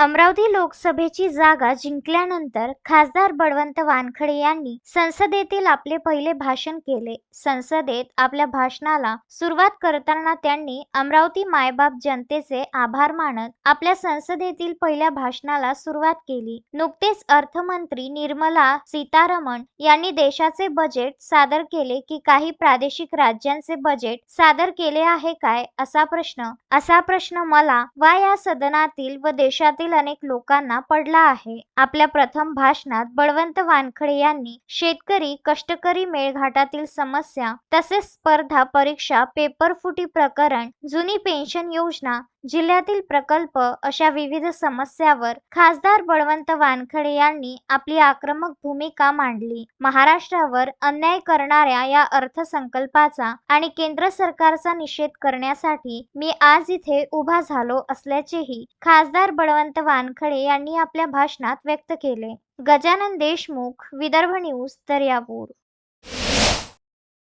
अमरावती लोकसभेची जागा जिंकल्यानंतर खासदार बळवंत वानखडे यांनी संसदेतील आपले पहिले भाषण केले. संसदेत आपल्या भाषणाला सुरुवात करताना त्यांनी अमरावती मायबाप जनतेचे आभार मानत आपल्या संसदेतील पहिल्या भाषणाला सुरुवात केली. नुकतेच अर्थमंत्री निर्मला सीतारमण यांनी देशाचे बजेट सादर केले की काही प्रादेशिक राज्यांचे बजेट सादर केले आहे काय? असा प्रश्न. असा प्रश्न मला वा या सदनातील व देशातील अनेक लोकांना पडला आहे. आपल्या प्रथम भाषणात बळवंत वानखडे यांनी शेतकरी कष्टकरी मेळघाटातील समस्या तसेच स्पर्धा परीक्षा पेपर फुटी प्रकरण जुनी पेन्शन योजना जिल्ह्यातील प्रकल्प अशा विविध समस्यावर खासदार बळवंत वानखडे यांनी आपली आक्रमक भूमिका मांडली. महाराष्ट्रावर अन्याय करणाऱ्या या अर्थसंकल्पाचा आणि केंद्र सरकारचा निषेध करण्यासाठी मी आज इथे उभा झालो असल्याचेही खासदार बळवंत वानखडे यांनी आपल्या भाषणात व्यक्त केले. गजानन देशमुख विदर्भ न्यूज दर्यापूर.